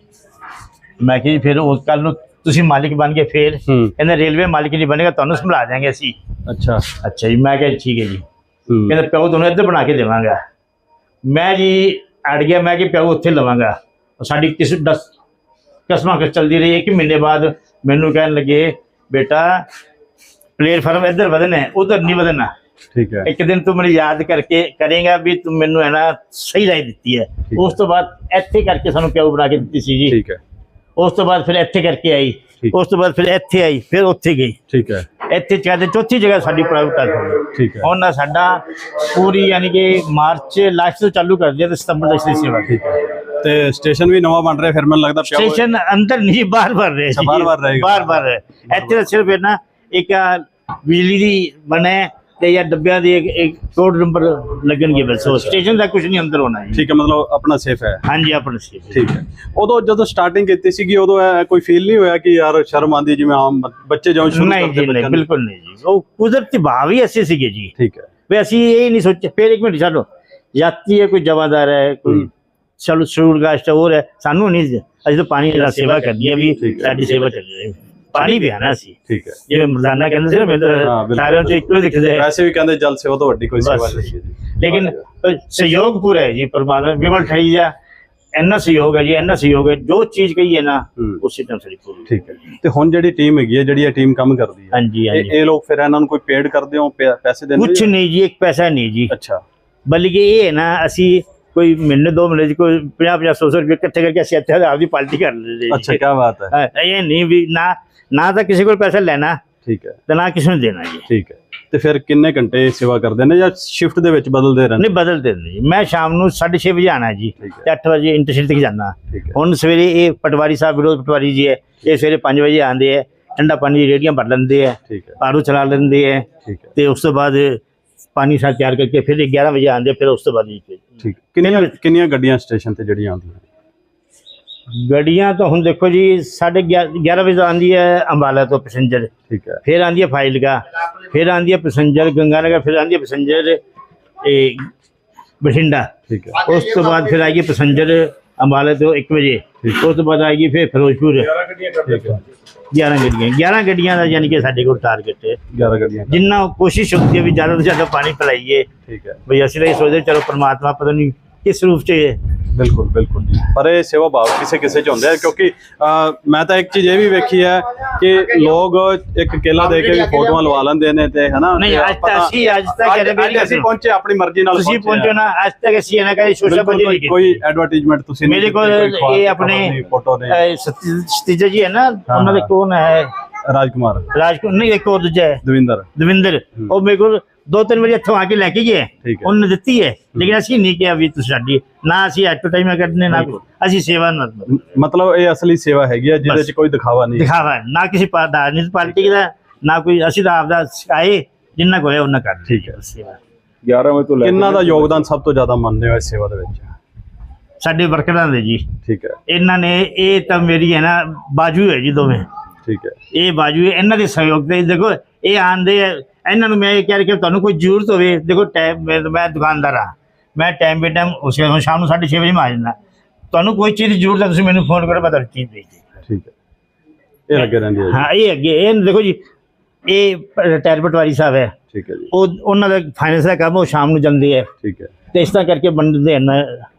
C: ਮੈਂ ਕਿਹਾ ਜੀ, ਫਿਰ ਉਹ ਕੱਲ ਨੂੰ ਤੁਸੀਂ ਮਾਲਿਕ ਬਣ ਗਏ ਫਿਰ
A: ਹੂੰ।
C: ਕਹਿੰਦਾ ਰੇਲਵੇ ਮਾਲਿਕ ਨਹੀਂ ਬਣੇਗਾ ਤੁਹਾਨੂੰ ਸੰਭਾਲ ਦਿਆਂਗੇ ਅਸੀਂ।
A: ਅੱਛਾ।
C: ਅੱਛਾ ਜੀ ਮੈਂ ਕਿਹਾ ਜੀ, ਠੀਕ ਹੈ ਜੀ।
A: ਹੂੰ
C: ਕਹਿੰਦਾ ਪਿਓ ਤੁਹਾਨੂੰ ਇੱਧਰ ਬਣਾ ਕੇ ਦੇਵਾਂਗਾ। ਮੈਂ ਜੀ ਅੜ ਗਿਆ ਮੈਂ ਕਿ ਪਿਓ ਉੱਥੇ ਲਵਾਂਗਾ। ਸਾਡੀ ਕਿਸ ਦਸ ਕਸਮਾਂ ਕਿ ਚਲਦੀ ਰਹੀ ਇੱਕ ਮਹੀਨੇ ਬਾਅਦ ਮੈਨੂੰ ਕਹਿਣ ਲੱਗੇ ਬੇਟਾ ਪਲੇਟਫਾਰਮ ਇੱਧਰ ਵਧਣਾ ਹੈ ਉਧਰ ਨਹੀਂ ਵਧਣਾ।
A: ਠੀਕ ਹੈ।
C: ਇੱਕ ਦਿਨ ਤੂੰ ਮੈਨੂੰ ਯਾਦ ਕਰਕੇ ਕਰੇਗਾ ਵੀ ਤੂੰ ਮੈਨੂੰ ਹੈ ਨਾ ਸਹੀ ਰਾਏ ਦਿੱਤੀ ਹੈ। ਉਸ ਤੋਂ ਬਾਅਦ ਇੱਥੇ ਕਰਕੇ ਸਾਨੂੰ ਪਿਓ ਬਣਾ ਕੇ ਦਿੱਤੀ ਸੀ ਜੀ।
A: ਠੀਕ ਹੈ।
C: ਉਸ ਤੋਂ ਬਾਅਦ ਫਿਰ ਇੱਥੇ ਕਰਕੇ ਆਈ।
A: ਠੀਕ।
C: ਉਸ ਤੋਂ ਬਾਅਦ ਫਿਰ ਇੱਥੇ ਆਈ ਫਿਰ ਉੱਥੇ ਗਈ।
A: ਠੀਕ ਹੈ।
C: ਇੱਥੇ ਚਾਹਤੇ ਚੌਥੀ ਜਗ੍ਹਾ ਸਾਡੀ ਪ੍ਰਾਈਵੇਟ ਹੋਈ
A: ਠੀਕ ਹੈ।
C: ਹੁਣ ਨਾ ਸਾਡਾ ਪੂਰੀ ਯਾਨੀ ਕਿ ਮਾਰਚ ਲਾਸਟ ਤੋਂ ਚਾਲੂ ਕਰ ਦਿਆ ਤੇ ਸਤੰਬਰ ਤੱਕ ਦੀ ਸੇਵਾ।
A: ਠੀਕ ਹੈ। ਤੇ ਸਟੇਸ਼ਨ ਵੀ ਨਵਾਂ ਬਣ ਰਿਹਾ ਫਿਰ ਮੈਨੂੰ ਲੱਗਦਾ ਪਿਆ ਹੋਇਆ-
C: ਸਟੇਸ਼ਨ ਅੰਦਰ ਨਹੀਂ ਬਾਹਰ ਬਾਹਰ ਰਹੇ
A: ਅੱਛਾ, ਬਾਹਰ-ਬਾਹਰ ਰਹੇਗਾ।
C: ਬਾਹਰ ਬਾਹਰ ਰਹੇ। ਇੱਥੇ ਤਾਂ ਸਿਰਫ ਇਹ ਨਾ ਇੱਕ ਆਹ ਬਿਜਲੀ ਦੀ ਬਣੇ ਤੇ ਜਾਂ ਡੱਬਿਆਂ ਦੀ ਇੱਕ ਇੱਕ ਕੋਡ ਨੰਬਰ ਲੱਗਣਗੇ ਬਸ ਉਹ ਸਟੇਸ਼ਨ ਦਾ ਕੁਝ ਨਹੀਂ ਅੰਦਰ ਹੋਣਾ ਜੀ।
A: ਠੀਕ ਹੈ ਮਤਲਬ ਆਪਣਾ ਸੇਫ ਹੈ।
C: ਹਾਂਜੀ ਆਪਣਾ ਸਟੇਸ਼ਨ
A: ਠੀਕ ਹੈ। ਉਦੋਂ ਜਦੋਂ ਸਟਾਰਟਿੰਗ ਕੀਤੀ ਸੀਗੀ ਉਦੋਂ ਇਹ ਕੋਈ ਫੀਲ ਨਹੀਂ ਹੋਇਆ ਕਿ ਯਾਰ ਸ਼ਰਮ ਆਉਂਦੀ ਜਿਵੇਂ ਆਮ ਬ- ਬੱਚੇ ਜਦੋਂ ਸ਼ੁਰੂ
C: ਨਹੀਂ
A: ਕਰਦੇ
C: ਜੀ ਨਹੀਂ
A: ਬੱਚਿਆਂ ਨੂੰ?
C: ਬਿਲਕੁਲ ਨਹੀਂ ਜੀ। ਉਹ ਕੁਦਰਤੀ ਭਾਵ ਹੀ ਐਸੇ ਸੀਗੇ ਜੀ।
A: ਠੀਕ ਹੈ।
C: ਵੀ ਅਸੀਂ ਇਹ ਨਹੀਂ ਸੋਚਿਆ। ਫਿਰ ਇੱਕ ਮਿੰਟ ਛੱਡੋ। ਯਾਤਰੀ ਹੈ ਕੋਈ ਜਮਾਦਾਰ ਹੈ ਕੋਈ
A: ਹੂੰ।
C: ਚਲੋ ਸ਼ੂਰਗਾਸਟ ਹੋਰ ਹੈ ਸਾਨੂੰ ਨਹੀਂ ਅਸੀਂ ਤਾਂ ਪਾਣੀ ਦੀ ਸੇਵਾ ਕਰਨੀ ਹੈ ਵੀ। ਸਾਡੀ ਸੇਵਾ ਚੱਲ ਰਹੀ ਹੈ। ਪਾਣੀ ਵੀ ਆਣਾ ਸੀ।
A: ਠੀਕ ਹੈ।
C: ਜਿਵੇਂ ਮਰਦਾਨਾ ਕਹਿੰਦੇ ਸੀ ਨਾ
A: ਹਾਂ,
C: ਤਾਂ। ਸਾਰਿਆਂ ਤੋਂ ਇੱਕੋ ਦਿਖਦੇ। ਹੈ
A: ਵੈਸੇ ਵੀ ਕਹਿੰਦੇ ਜਲ ਸੇਵਾ ਤੋਂ ਵੱਡੀ ਕੋਈ ਸੇਵਾ। ਨਹੀਂ ਹੈ।
C: ਲੇਕਿਨ ਸਹਿਯੋਗ ਪੂਰਾ ਹੈ ਜੀ ਪਰਮਾਤਮਾ ਵਿਮਲ ਠਾਈ ਜਾ ਇੰਨਾ ਸਹਿਯੋਗ ਹੈ ਜੀ ਇੰਨਾ ਸਹਿਯੋਗ ਹੈ। ਜੋ ਚੀਜ਼ ਕਹੀ ਹੈ ਨਾ। ਉਸੇ ਟਾਈਮ ਸਰੀ ਪੂਰੀ।
A: ਠੀਕ ਹੈ ਤੇ ਹੁਣ ਜਿਹੜੀ ਟੀਮ ਹੈਗੀ ਹੈ ਜਿਹੜੀ ਇਹ ਟੀਮ ਕੰਮ ਕਰਦੀ ਹੈ
C: ਹਾਂਜੀ ਹਾਂਜੀ।
A: ਇਹ ਲੋਕ ਫਿਰ ਇਹਨਾਂ ਨੂੰ ਕੋਈ ਪੇਡ ਕਰਦੇ ਹੋ ਪੈਸੇ ਦਿੰਦੇ ਜਾਂ-
C: ਨਹੀਂ ਜੀ ਇੱਕ ਪੈਸਾ ਨਹੀਂ ਜੀ।
A: ਅੱਛਾ।
C: ਬਲਕਿ ਇਹ ਹੈ ਨਾ ਅਸੀਂ ਕੋਈ ਮਹੀਨੇ ਦੋ ਮਹੀਨੇ 'ਚ ਕੋਈ 50 50 100 ਰੁਪਏ ਇਕੱਠੇ ਕਰਕੇ ਅਸੀਂ ਇੱਥੇ ਆਪਦੀ ਪਾਰਟੀ ਕਰ ਲੈਂਦੇ
A: ਅੱਛਾ ਕੀ ਬਾਤ ਹਾਂ,
C: ਇਹ ਨਹੀਂ ਵੀ ਨਾ ਨਾ ਤਾਂ ਕਿਸੇ ਕੋਲ ਪੈਸਾ ਲੈਣਾ
A: ਠੀਕ ਹੈ।
C: ਤੇ ਨਾ ਕਿਸੇ ਨੂੰ ਦੇਣਾ ਜੀ।
A: ਠੀਕ ਹੈ। ਤੇ ਫਿਰ ਕਿੰਨੇ ਘੰਟੇ ਸੇਵਾ ਕਰਦੇ ਨੇ ਜਾਂ ਸ਼ਿਫਟ ਦੇ ਵਿੱਚ ਬਦਲਦੇ ਰਹਿੰਦੇ
C: ਨਹੀਂ ਬਦਲਦੇ ਨੇ ਜੀ। ਮੈਂ ਸ਼ਾਮ ਨੂੰ 6:30 ਵਜੇ ਆਣਾ ਜੀ। ਤੇ 8 ਵਜੇ ਇੰਟਰਸਿਟੀ ਤੱਕ ਜਾਣਾ ਹੁਣ ਸਵੇਰੇ ਇਹ ਪਟਵਾਰੀ ਸਾਹਿਬ ਵਿਰੋਧ ਪਟਵਾਰੀ ਜੀ ਹੈ ਇਹ ਸਵੇਰੇ 5 ਵਜੇ ਆਉਂਦੇ ਹੈ ਠੰਡਾ ਪਾਣੀ ਦੀ ਰੇੜੀਆਂ ਭਰ ਲੈਂਦੇ ਹੈ ਆਰੂ ਚਲਾ ਲੈਂਦੇ ਹੈ ਤੇ ਉਸ ਤੋਂ ਬਾਅਦ ਪਾਣੀ ਸਾਰ ਤਿਆਰ ਕਰਕੇ ਫਿਰ 11 ਵਜੇ ਆਉਂਦੇ ਫਿਰ ਉਸ ਤੋਂ ਬਾਅਦ ਜੀ
A: ਠੀਕ। ਕਿੰਨੀਆਂ ਕਿੰਨੀਆਂ ਗੱਡੀਆਂ ਸਟੇਸ਼ਨ ਤੇ ਜਿਹੜੀਆਂ ਆਉਂਦੀਆਂ
C: ਗੱਡੀਆਂ ਤਾਂ ਹੁਣ ਦੇਖੋ ਜੀ 11:30 ਵਜੇ ਆਉਂਦੀ ਹੈ ਅੰਬਾਲਾ ਤੋਂ ਪੈਸੇਂਜਰ।
A: ਠੀਕ ਹੈ।
C: ਫਿਰ ਆਉਂਦੀ ਹੈ ਫਾਜ਼ਿਲਕਾ ਫਿਰ ਆਉਂਦੀ ਹੈ ਪੈਸੇਂਜਰ ਗੰਗਾਨਗਰ ਫਿਰ ਆਉਂਦੀ ਹੈ ਪੈਸੇਂਜਰ ਇਹ ਬਠਿੰਡਾ।
A: ਠੀਕ ਹੈ।
C: ਉਸ ਤੋਂ ਬਾਅਦ ਫਿਰ ਆਏਗੀ ਪੈਸੇਂਜਰ ਅੰਬਾਲਾ ਤੋਂ 1 ਵਜੇ। ਉਸ ਤੋਂ ਬਾਅਦ ਆਏਗੀ ਫਿਰ ਫਿਰੋਜ਼ਪੁਰ।
A: ਠੀਕ ਹੈ।
C: 11 ਗੱਡੀਆਂ। 11 ਗੱਡੀਆਂ ਦਾ ਯਾਨੀ ਕਿ ਸਾਡੇ ਕੋਲ ਟਾਰਗੇਟ ਹੈ।
A: 11 ਗੱਡੀਆਂ
C: ਜਿੰਨਾ ਕੋਸ਼ਿਸ਼ ਹੁੰਦੀ ਹੈ ਵੀ ਜ਼ਿਆਦਾ ਤੋਂ ਜ਼ਿਆਦਾ ਪਾਣੀ ਪਿਲਾਈਏ।
A: ਠੀਕ ਹੈ।
C: ਵੀ ਅਸੀਂ ਤਾਂ ਇਹ ਸੋਚਦੇ ਚਲੋ ਪ੍ਰਮਾਤਮਾ ਪਤਾ ਨਹੀਂ ਕਿਸ ਰੂਪ 'ਚ ਹੈ।
A: ਬਿਲਕੁਲ ਬਿਲਕੁਲ ਜੀ। ਪਰ ਇਹ ਸੇਵਾ ਭਾਵ ਕਿਸੇ ਕਿਸੇ ਚ ਹੁੰਦਾ ਹੈ ਕਿਉਂਕਿ ਅਹ, ਮੈਂ ਤਾਂ ਇੱਕ ਚੀਜ਼ ਇਹ ਵੀ ਵੇਖੀ ਹੈ ਕਿ ਲੋਕ ਇੱਕ ਕੇਲਾ ਦੇ ਕੇ ਵੀ ਫੋਟੋਆਂ ਲਵਾ ਲੈਂਦੇ ਨੇ ਤੇ ਹਨਾ?
C: ਨਹੀਂ,
A: ਤੇ
C: ਅੱਜ ਤਾਂ ਅਸੀਂ- ਅੱਜ ਇਹਦੇ ਵਿੱਚ
A: ਅੱਜ ਅਸੀਂ ਪਹੁੰਚੇ ਆਪਣੀ ਮਰਜ਼ੀ ਨਾਲ
C: ਤੁਸੀਂ
A: ਪਹੁੰਚੇ
C: ਪਹੁੰਚੋ ਨਾ ਅੱਜ ਤੱਕ ਅਸੀਂ ਇਹਨਾਂ ਕਦੇ ਸੋਸ਼ਲ
A: ਬਿਲਕੁਲ
C: ਬੰਦੇ
A: ਕੋਈ-
C: ਨਹੀਂ
A: ਕੋਈ ਐਡਵਰਟਾਈਜ਼ਮੈਂਟ ਤੁਸੀਂ ਨਹੀਂ
C: ਮੇਰੇ ਕੋਲ
A: ਕੀਤੀ, ਕੋਈ ਖਬਰ-
C: ਇਹ ਆਪਣੇ
A: ਖਬਰ ਨਹੀਂ, ਫੋਟੋ ਨੇ
C: ਸਤੀਜਾ ਜੀ ਹੈ ਨਾ ਉਹਨਾਂ ਦੇ
A: ਹਾਂ।
C: ਕੋਲ ਹੈ?
A: ਰਾਜਕੁਮਾਰ।
C: ਰਾਜਕੁਮਾਰ ਨਹੀਂ ਇੱਕ ਹੋਰ ਦੂਜਾ ਹੈ।
A: ਦਵਿੰਦਰ।
C: ਦਵਿੰਦਰ। ਉਹ ਮੇਰੇ ਕੋਲ ਦੋ ਤਿੰਨ ਵਾਰੀ ਇੱਥੋਂ ਆ ਕੇ ਲੈ ਕੇ ਗਏ।
A: ਠੀਕ ਹੈ।
C: ਉਹਨੇ ਦਿੱਤੀ ਹੈ। ਲੇਕਿਨ ਅਸੀਂ ਨਹੀਂ ਕਿਹਾ ਵੀ ਤੁਸੀਂ ਸਾਡੀ ਨਾ ਅਸੀਂ ਐਡਵਰਟਾਈਜ਼ਮੈਂਟ ਕਰਦੇ ਨਾ ਕੁਛ। ਅਸੀਂ ਸੇਵਾ ਨਾ
A: ਮ- ਮਤਲਬ ਇਹ ਅਸਲੀ ਸੇਵਾ ਹੈਗੀ ਹੈ ਜਿਹਦੇ। ਚ ਕੋਈ ਦਿਖਾਵਾ ਨਹੀਂ
C: ਦਿਖਾਵਾ ਹੈ। ਨਾ ਕਿਸੇ ਪਾ- ਰਾਜਨੀਤਿਕ ਪਾਰਟੀ ਦਾ ਨਾ ਕੋਈ ਅਸੀਂ ਤਾਂ ਆਪਦਾ ਆਏ ਜਿੰਨਾ ਕੋਈ ਉਹਨਾਂ ਕਰ
A: ਠੀਕ ਹੈ।
C: ਸੇਵਾ।
B: 11 ਵਜੇ ਤੋਂ
A: ਕਿੰਨਾ ਦਾ ਯੋਗਦਾਨ ਸਭ ਤੋਂ ਜ਼ਿਆਦਾ ਮੰਨਦੇ ਹੋ ਇਸ ਸੇਵਾ ਦੇ ਵਿੱਚ?
C: ਸਾਡੇ ਵਰਕਰਾਂ ਦੇ ਜੀ।
A: ਠੀਕ ਹੈ।
C: ਇਹਨਾਂ ਨੇ ਇਹ ਤਾਂ ਮੇਰੀ ਹੈ ਨਾ ਬਾਜੂ ਹੈ ਜੀ ਦੋਵੇਂ।
A: ਠੀਕ ਹੈ।
C: ਇਹ ਬਾਜੂ ਹੈ। ਇਹਨਾਂ ਦੇ ਸਹਿਯੋਗ ਤੇ ਦੇਖੋ ਇਹ ਆਂਦੇ ਆ ਇਹਨਾਂ ਨੂੰ ਮੈਂ ਇਹ ਕਹਿ ਰਿਹਾ ਕਿ ਤੁਹਾਨੂੰ ਕੋਈ ਜ਼ਰੂਰਤ ਹੋਵੇ ਦੇਖੋ ਟਾਈਮ ਮੈਂ ਦੁਕਾਨਦਾਰ ਆ ਮੈਂ ਟਾਈਮ ਬੇ ਟਾਈਮ ਉਸ ਹੁਣ ਸ਼ਾਮ ਨੂੰ 6:30 ਵਜੇ ਮੈਂ ਆ ਜਾਂਦਾ। ਤੁਹਾਨੂੰ ਕੋਈ ਚੀਜ਼ ਜ਼ਰੂਰਤ ਹੈ ਤੁਸੀਂ ਮੈਨੂੰ ਫੋਨ ਕਰੋ ਮੈਂ ਤੁਹਾਨੂੰ ਚੀਜ਼ ਦੇ ਦੇ
A: ਠੀਕ ਹੈ। ਇਹ ਲੱਗੇ ਰਹਿੰਦੇ ਜੀ।
C: ਹਾਂ ਇਹ ਅੱਗੇ ਇਹ ਦੇਖੋ ਜੀ ਇਹ ਰਿਟਾਇਰ ਪਟਵਾਰੀ ਸਾਹਿਬ ਹੈ।
A: ਠੀਕ ਹੈ ਜੀ।
C: ਉਹ ਉਹਨਾਂ ਦਾ ਫਾਈਨੈਂਸ ਦਾ ਕੰਮ ਉਹ ਸ਼ਾਮ ਨੂੰ ਜਾਂਦੇ ਹੈ।
A: ਠੀਕ ਹੈ।
C: ਤੇ ਇਸ ਤਰ੍ਹਾਂ ਕਰਕੇ ਬੰਦੇ ਇੰਨਾ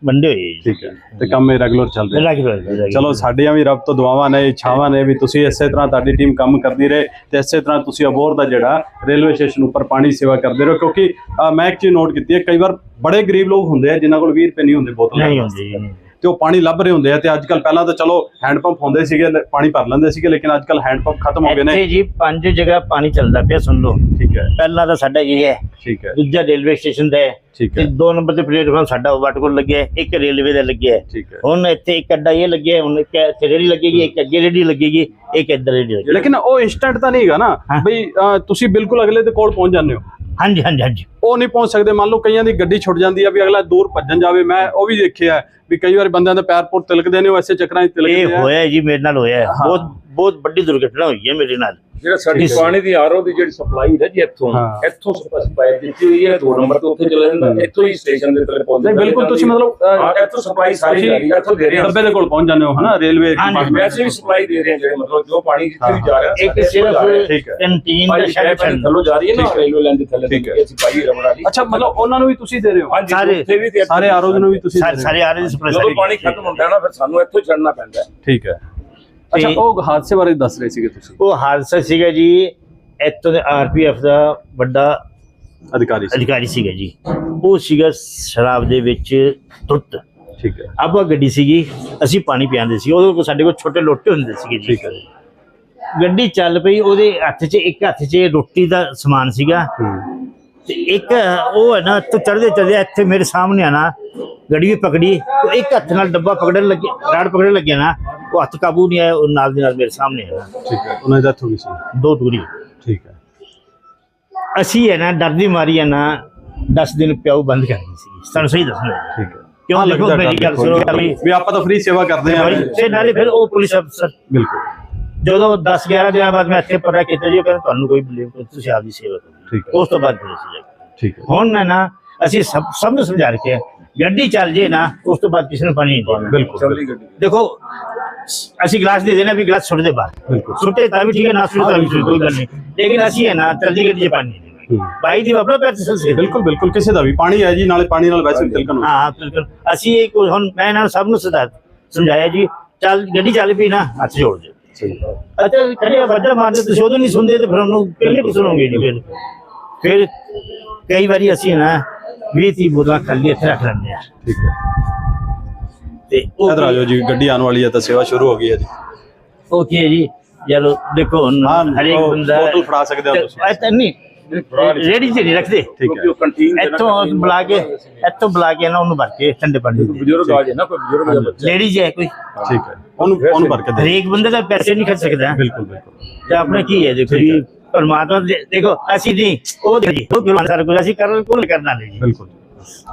C: ਬੰਦੇ ਹੋਏ ਜੀ।
A: ਠੀਕ ਹੈ। ਤੇ ਕੰਮ ਇਹ ਰੈਗੂਲਰ ਚੱਲ ਰਿਹਾ
C: ਲਓ
A: ਚਲੋ ਸਾਡੀਆਂ ਵੀ ਰੱਬ ਤੋਂ ਦੁਆਵਾਂ ਨੇ ਇੱਛਾਵਾਂ ਨੇ ਵੀ ਤੁਸੀਂ ਇਸੇ ਤਰ੍ਹਾਂ ਤੁਹਾਡੀ ਟੀਮ ਕੰਮ ਕਰਦੀ ਰਹੇ ਤੇ ਇਸੇ ਤਰ੍ਹਾਂ ਤੁਸੀਂ ਅਬੋਰ ਦਾ ਜਿਹੜਾ ਰੇਲਵੇ ਸਟੇਸ਼ਨ ਉੱਪਰ ਪਾਣੀ ਸੇਵਾ ਕਰਦੇ ਰਹੋ ਕਿਉਂਕਿ ਮੈਂ ਇੱਕ ਚੀਜ਼ ਨੋਟ ਕੀਤੀ ਹੈ ਕਈ ਵਾਰ ਬੜੇ ਗਰੀਬ ਲੋਕ ਹੁੰਦੇ ਆ ਜਿਨ੍ਹਾਂ ਕੋਲ 20 ਰੁਪਏ ਨਹੀਂ ਹੁੰਦੇ ਬੋਤਲ
C: ਨਹੀਂ ਹੁੰਦੀ।
A: ਤੇ ਉਹ ਪਾਣੀ ਲੱਭ ਰਹੇ ਹੁੰਦੇ ਆ ਤੇ ਅੱਜ ਕੱਲ ਪਹਿਲਾਂ ਤਾਂ ਚਲੋ ਹੈਂਡ ਪੰਪ ਹੁੰਦੇ ਸੀਗੇ ਪਾਣੀ ਭਰ ਲੈਂਦੇ ਸੀਗੇ ਲੇਕਿਨ ਅੱਜ ਕੱਲ ਹੈਂਡ ਪੰਪ ਖਤਮ ਹੋ ਗਏ ਨੇ।
C: ਇੱਥੇ ਜੀ ਪੰਜ ਜਗ੍ਹਾ ਪਾਣੀ ਚੱਲਦਾ ਪਿਆ ਸੁਣ ਲਓ।
A: ਠੀਕ ਹੈ।
C: ਪਹਿਲਾ ਤਾਂ ਸਾਡਾ ਇਹ ਹੈ।
A: ਠੀਕ ਹੈ।
C: ਦੂਜਾ ਰੇਲਵੇ ਸਟੇਸ਼ਨ ਦਾ ਹੈ।
A: ਠੀਕ
C: ਤੇ
A: ਹੈ
C: ਦੋ ਨੰਬਰ ਤੇ ਪਲੇਟਫਾਰਮ ਸਾਡਾ ਵਾਟ ਕੋਲ ਲੱਗਿਆ ਇੱਕ ਰੇਲਵੇ ਦਾ ਲੱਗਿਆ।
A: ਠੀਕ ਹੈ।
C: ਹੁਣ ਇੱਥੇ ਇੱਕ ਅੱਡਾ ਇਹ ਲੱਗਿਆ ਹੁਣ ਇੱਕ ਇੱਥੇ ਰੇੜੀ ਲੱਗੇਗੀ ਇੱਕ ਅੱਗੇ ਰੇੜੀ ਲੱਗੇਗੀ ਇੱਕ ਇੱਧਰ ਰੇੜੀ ਲੱਗੇਗੀ।
A: ਲੇਕਿਨ ਉਹ ਇਨਸਟੈਂਟ ਤਾਂ ਨਹੀਂ ਹੈਗਾ ਨਾ। ਬਈ ਤੁਸੀਂ ਬਿਲਕੁਲ ਅਗਲੇ ਦੇ ਕੋਲ ਪਹੁੰਚ ਜਾਂਦੇ ਹੋ।
C: ਹਾਂਜੀ ਹਾਂਜੀ ਹਾਂਜੀ।
A: ਉਹ ਨਹੀਂ ਪਹੁੰਚ ਸਕਦੇ। ਮੰਨ ਲਓ ਕਈਆਂ ਦੀ ਗੱਡੀ ਛੁੱਟ ਜਾਂਦੀ ਆ ਵੀ ਅਗਲਾ ਦੂਰ ਭੱਜਣ ਜਾਵੇ। ਮੈਂ ਉਹ ਵੀ ਦੇਖਿਆ ਵੀ ਕਈ ਵਾਰ ਬੰਦਿਆਂ ਦੇ ਪੈਰ ਪੁਰ ਤਿਲਕਦੇ ਨੇ ਉਹ ਐਸੇ ਚੱਕਰਾਂ 'ਚ
C: ਇਹ
A: ਤਿਲਕਦੇ ਆ।
C: ਹੋਇਆ ਜੀ ਮੇਰੇ ਨਾਲ ਹੋਇਆ ਹੈ। ਬਹੁਤ ਬਹੁਤ ਵੱਡੀ ਦੁਰਘਟਨਾ ਹੋਈ ਹੈ ਮੇਰੇ ਨਾਲ।
B: ਜਿਹੜਾ ਸਾਡੀ ਪਾਣੀ ਦੀ ਆਰਓ ਦੀ ਜਿਹੜੀ ਸਪਲਾਈ ਹੈ ਜੀ ਇੱਥੋਂ। ਇੱਥੋਂ ਸਪਲਾਈ ਦਿੱਤੀ ਹੋਈ ਹੈ ਦੋ ਨੰਬਰ ਤੋਂ ਉੱਥੇ ਚਲਾ ਜਾਂਦਾ ਇੱਥੋਂ ਹੀ ਸਟੇਸ਼ਨ ਦੇ ਤਲੇ ਪਹੁੰਚਦਾ।
A: ਨਹੀਂ ਬਿਲਕੁਲ ਤੁਸੀਂ ਮਤਲਬ
B: ਇੱਥੋਂ ਸਪਲਾਈ ਸਾਰੀ ਜਾ ਰਹੀ ਹੈ ਇੱਥੋਂ ਦੇ ਰਹੇ ਹਾਂ।
A: ਡੱਬੇ ਦੇ ਕੋਲ ਪਹੁੰਚ ਜਾਂਦੇ ਹੋ ਹਨਾ ਰੇਲਵੇ
C: ਹਾਂਜੀ,
B: ਵੈਸੇ ਵੀ ਸਪਲਾਈ ਦੇ ਰਹੇ ਹਾਂ ਜਿਹੜੇ ਮਤਲਬ ਜੋ ਪਾਣੀ ਜਿੱਥੇ ਵੀ ਜਾ ਰਿਹਾ
C: ਇੱਕ। ਸਿਰਫ। ਕੰਟੀਨ ਦਾ
B: ਪਾਣੀ ਥੱਲੋਂ ਜਾ ਰਹੀ ਹੈ ਨਾ ਰੇਲਵੇ ਲਾਈਨ ਦੇ ਥੱਲੇ
A: ਠੀਕ ਹੈ।
B: ਅਸੀਂ ਪਾਈ ਰਬੜ ਵਾਲੀ।
A: ਅੱਛਾ ਮਤਲਬ ਉਹਨਾਂ ਨੂੰ ਵੀ ਤੁਸੀਂ ਦੇ ਰਹੇ ਹੋ?
B: ਹਾਂਜੀ
C: ਸਾਰੇ-
A: ਸਾਰੇ ਆਰੋਜ਼ ਨੂੰ ਵੀ ਤੁਸੀਂ ਦੇ
C: ਸਾਰੇ
A: ਰਹੇ
C: ਸਾਰੇ ਆ ਰਹੇ
B: ਜਦੋਂ
C: ਸਪਲਾਈ
B: ਪਾਣੀ ਖਤਮ ਹੁੰਦਾ ਹੈ ਨਾ ਫਿਰ ਸਾਨੂੰ ਇੱਥੋਂ ਚੜਨਾ ਪੈਂਦਾ
A: ਠੀਕ ਹੈ। ਅੱਛਾ ਉਹ ਹਾਦਸੇ ਬਾਰੇ ਦੱਸ ਰਹੇ ਸੀਗੇ ਤੁਸੀਂ?
C: ਉਹ ਹਾਦਸਾ ਸੀਗਾ ਜੀ ਇੱਥੋਂ ਦੇ ਆਰਪੀਐਫ ਦਾ ਵੱਡਾ
A: ਅਧਿਕਾਰੀ ਸੀ।
C: ਅਧਿਕਾਰੀ ਸੀਗਾ ਜੀ। ਉਹ ਸੀਗਾ ਸ਼ਰਾਬ ਦੇ ਵਿੱਚ ਧੁੱਤ।
A: ਠੀਕ ਹੈ।
C: ਆਪਾਂ ਗੱਡੀ ਸੀਗੀ ਅਸੀਂ ਪਾਣੀ ਪਿਆਉਂਦੇ ਸੀ। ਉਹਦੇ ਕੋਲ ਸਾਡੇ ਕੋਲ ਛੋਟੇ ਲੋਟੇ ਹੁੰਦੇ ਸੀਗੇ ਜੀ।
A: ਠੀਕ ਹੈ
C: ਗੱਡੀ ਚੱਲ ਪਈ ਉਹਦੇ ਹੱਥ 'ਚ ਇੱਕ ਹੱਥ 'ਚ ਰੋਟੀ ਦਾ ਸਮਾਨ ਸੀਗਾ। ਤੇ ਇੱਕ ਉਹ ਹੈ ਨਾ ਤੂੰ ਚੜਦੇ ਚੜਦੇ ਇੱਥੇ ਮੇਰੇ ਸਾਹਮਣੇ ਆਣਾ ਗੱਡੀ ਵੀ ਪਕੜੀ। ਉਹ ਇੱਕ ਹੱਥ ਨਾਲ ਡੱਬਾ ਪਕੜਨ ਲੱਗੇ ਰਾੜ ਪਕੜਨ ਲੱਗਿਆ ਨਾ। ਉਹ ਹੱਥ ਕਾਬੂ ਨਹੀਂ ਆਇਆ ਉਹ ਨਾਲ ਦੀ ਨਾਲ ਮੇਰੇ ਸਾਹਮਣੇ ਆਇਆ।
A: ਠੀਕ ਹੈ। ਉਹਨਾਂ ਦੀ ਡੈਥ ਹੋ ਗਈ ਸੀ।
C: ਦੋ ਟੁਕੜੀ
A: ਠੀਕ ਹੈ।
C: ਅਸੀਂ ਹੈ ਨਾ ਡਰਦੀ ਮਾਰੀ ਹੈ ਨਾ 10 ਦਿਨ ਪਿਆਉ ਬੰਦ ਕਰ ਦਿੱਤੀ ਸੀ। ਸਾਨੂੰ ਸਹੀ ਦੱਸਣਾ
A: ਠੀਕ ਹੈ।
C: ਕਿਉਂ
A: ਹਾਂ, ਲੱਗਦਾ
C: ਮੇਰੀ ਗੱਲ ਸੁਣੋ
A: ਵੀ ਆਪਾਂ ਤਾਂ ਫ੍ਰੀ ਸੇਵਾ ਕਰਦੇ ਹਾਂ।
C: ਤੇ ਨਾਲੇ ਫਿਰ ਉਹ ਪੁਲਿਸ ਅਫਸਰ
A: ਬਿਲਕੁਲ।
C: ਜਦੋਂ 10 11 ਦਿਨਾਂ ਬਾਅਦ ਮੈਂ ਇੱਥੇ ਪਤਾ ਕੀਤਾ ਜੀ ਕਹਿੰਦਾ ਤੁਹਾਨੂੰ ਕੋਈ ਬਲੀਵ ਤੁਸੀਂ ਆਪਦੀ ਸੇਵਾ ਕਰੋ।
A: ਹੈ।
C: ਉਸ ਤੋਂ ਬਾਅਦ
A: ਠੀਕ ਹੈ।
C: ਹੁਣ ਨਾ ਅਸੀਂ ਸਭ ਸਭ ਨੂੰ ਸਮਝਾ ਰੱਖਿਆ। ਗੱਡੀ ਚੱਲ ਜੇ ਨਾ ਉਸ ਤੋਂ ਬਾਅਦ ਕਿਸੇ ਨੂੰ ਪਾਣੀ ਨਹੀਂ ਦੇਣਾ
A: ਬਿਲਕੁਲ
C: ਦੇਖੋ ਅਸੀਂ ਗਲਾਸ ਦੇ ਦੇਣਾ ਵੀ ਗਲਾਸ ਸੁੱਟ ਦੇ ਬਾਹਰ
A: ਬਿਲਕੁਲ।
C: ਸੁੱਟੇ ਤਾਂ ਵੀ ਠੀਕ ਹੈ ਨਾ ਸੁੱਟੇ ਤਾਂ ਵੀ ਠੀਕ, ਕੋਈ ਗੱਲ ਨਹੀਂ। ਲੇਕਿਨ ਅਸੀਂ ਹੈ ਨਾ ਚਲਦੀ ਗੱਡੀ 'ਚ ਪਾਣੀ। ਬਾਈ ਦੀ ਆਪਣਾ ਪੈਰ ਚੱਲ ਸੇ
A: ਬਿਲਕੁਲ ਬਿਲਕੁਲ ਕਿਸੇ ਦਾ ਵੀ। ਪਾਣੀ ਹੈ ਜੀ ਨਾਲੇ ਪਾਣੀ ਨਾਲ ਵੈਸੇ ਵੀ ਤਿਲਕਣ।
C: ਹਾਂ। ਬਿਲਕੁਲ। ਅਸੀਂ ਇਹ ਕੋਈ ਹੁਣ ਮੈਂ ਇਹਨਾਂ ਨੂੰ ਸਭ ਨੂੰ ਸਦਾ ਸਮਝਾਇਆ ਜੀ ਚੱਲ ਗੱਡੀ ਚੱਲ ਪਈ ਨਾ ਹੱਥ ਜੋੜ ਦੇ। ਅੱਛਾ ਕਦੇ ਵੱਡਾ ਮਾਰਦੇ ਤੁਸੀਂ ਉਦੋਂ ਨਹੀਂ ਸੁਣਦੇ ਤੇ ਫਿਰ ਉਹਨੂੰ ਕਿੰਨੇ ਕੁ ਸੁਣੋਗੇ ਜੀ ਫਿਰ। ਫਿਰ ਕਈ ਵਾਰੀ ਅਸੀਂ ਨਾ 20 30 ਬੋਤਲਾਂ ਖਾਲੀ ਇੱਥੇ ਰੱਖ ਲੈਂਦੇ ਆ।
A: ਠੀਕ ਹੈ।
C: ਤੇ ਉਹ
A: ਇਧਰ ਆ ਜਾਓ ਜੀ ਗੱਡੀ ਆਉਣ ਵਾਲੀ ਹੈ ਤਾਂ ਸੇਵਾ ਸ਼ੁਰੂ ਹੋ ਗਈ ਹੈ ਜੀ।
C: ਉਹ ਕੀ ਹੈ ਜੀ? ਚਲੋ ਦੇਖੋ ਹੁਣ
A: ਹਾਂ,
C: ਹਰੇਕ
A: ਉਹ
C: ਬੰਦਾ
A: ਬੋਤਲ ਫੜਾ ਸਕਦੇ ਹੋ ਤੁਸੀਂ।
C: ਐਸਾ ਨਹੀਂ ਰੇੜੀ 'ਚ ਨਹੀਂ ਰੱਖਦੇ।
A: ਠੀਕ
B: ਕਿਉਂਕਿ
A: ਹੈ।
B: ਉਹ ਕੰਟੀਨ
C: ਇੱਥੋਂ ਬੁਲਾ ਕੇ ਇੱਥੋਂ ਬੁਲਾ ਕੇ ਨਾ ਉਹਨੂੰ ਭਰ ਕੇ ਠੰਡੇ ਪਾਣੀ ਦੇ
B: ਬਜ਼ੁਰਗ ਆ ਜੇ ਨਾ ਕੋਈ ਬਜ਼ੁਰਗ ਦਾ ਬੱਚਾ।
C: ਲੇਡੀ ਜੇ ਕੋਈ।
A: ਠੀਕ ਹੈ। ਉਹਨੂੰ ਉਹਨੂੰ ਭਰ ਕੇ ਦੇ।
C: ਹਰੇਕ ਬੰਦੇ ਦਾ ਪੈਸੇ ਨਹੀਂ ਖਰਚ ਸਕਦਾ।
A: ਬਿਲਕੁਲ ਬਿਲਕੁਲ।
C: ਤੇ ਆਪਣੇ ਕੀ ਹੈ ਦੇਖੋ ਜੀ ਪਰਮਾਤਮਾ ਦੇ- ਦੇਖੋ ਅਸੀਂ ਨਹੀਂ ਉਹ ਦੇਖੋ ਜੀ ਉਹ ਕਿਉਂ ਸਾਰਾ ਕੁਝ ਅਸੀਂ ਕਰਨ ਕੋਲ ਕਰਨਾ ਨਹੀਂ। ਜੀ।
A: ਬਿਲਕੁਲ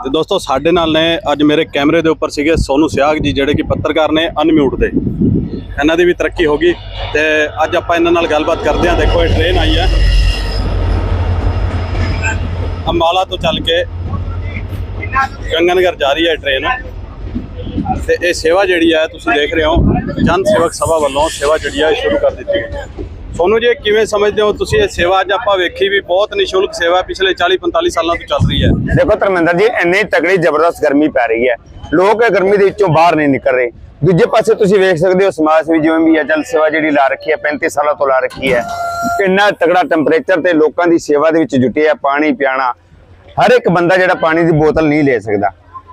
A: ਤੇ ਦੋਸਤੋ ਸਾਡੇ ਨਾਲ ਨੇ ਅੱਜ ਮੇਰੇ ਕੈਮਰੇ ਦੇ ਉੱਪਰ ਸੀਗੇ ਸੋਨੂ ਸਿਆਗ ਜੀ ਜਿਹੜੇ ਕਿ ਪੱਤਰਕਾਰ ਨੇ ਅਨਮਿਊਟ ਦੇ। ਇਹਨਾਂ ਦੀ ਵੀ ਤਰੱਕੀ ਹੋ ਗਈ। ਤੇ ਅੱਜ ਆਪਾਂ ਇਹਨਾਂ ਨਾਲ ਗੱਲਬਾਤ ਕਰਦੇ ਹਾਂ। ਦੇਖੋ ਇਹ ਟ੍ਰੇਨ ਆਈ ਹੈ। ਅੰਬਾਲਾ ਤੋਂ ਚੱਲ ਕੇ ਗੰਗਨਗਰ ਜਾ ਰਹੀ ਹੈ ਟ੍ਰੇਨ ਤੇ ਇਹ ਸੇਵਾ ਜਿਹੜੀ ਹੈ ਤੁਸੀਂ ਦੇਖ ਰਹੇ ਹੋ ਜਨ ਸੇਵਕ ਸਭਾ ਵੱਲੋਂ ਸੇਵਾ ਜਿਹੜੀ ਹੈ ਸ਼ੁਰੂ ਕਰ ਦਿੱਤੀ ਗਈ ਹੈ ਸੋਨੂ ਕਿਵੇਂ ਸਮਝਦੇ ਹੋ? ਤੁਸੀਂ ਇਹ ਸੇਵਾ ਅੱਜ ਆਪਾਂ ਵੇਖੀ ਵੀ ਬਹੁਤ ਨਿਸ਼ੁਲਕ ਸੇਵਾ ਪਿਛਲੇ 40 45 ਸਾਲਾਂ ਤੋਂ ਚੱਲ ਰਹੀ ਹੈ।
D: ਦੇਖੋ ਧਰਮਿੰਦਰ ਜੀ, ਇੰਨੀ ਤਗੜੀ ਜ਼ਬਰਦਸਤ ਗਰਮੀ ਪੈ ਰਹੀ ਹੈ। ਲੋਕ ਇਹ ਗਰਮੀ ਦੇ ਵਿੱਚੋਂ ਬਾਹਰ ਨਹੀਂ ਨਿਕਲ ਰਹੇ। ਦੂਜੇ ਪਾਸੇ ਤੁਸੀਂ ਵੇਖ ਸਕਦੇ ਹੋ ਸਮਾਜ ਸੇਵੀ ਜਿਵੇਂ ਵੀ ਹੈ ਜਲ ਸੇਵਾ ਜਿਹੜੀ ਲਾ ਰੱਖੀ ਹੈ 35 ਸਾਲਾਂ ਤੋਂ ਲਾ ਰੱਖੀ ਹੈ। ਇੰਨਾ ਤਕੜਾ ਟੈਂਪਰੇਚਰ ਤੇ ਲੋਕਾਂ ਦੀ ਸੇਵਾ ਦੇ ਵਿੱਚ ਜੁਟੇ ਆ, ਪਾਣੀ ਪਿਆਣਾ। ਹਰ ਇੱਕ ਬੰਦਾ ਜਿਹੜਾ ਪਾਣੀ ਦੀ ਬੋਤਲ ਨਹੀਂ ਲੈ ਸਕਦਾ।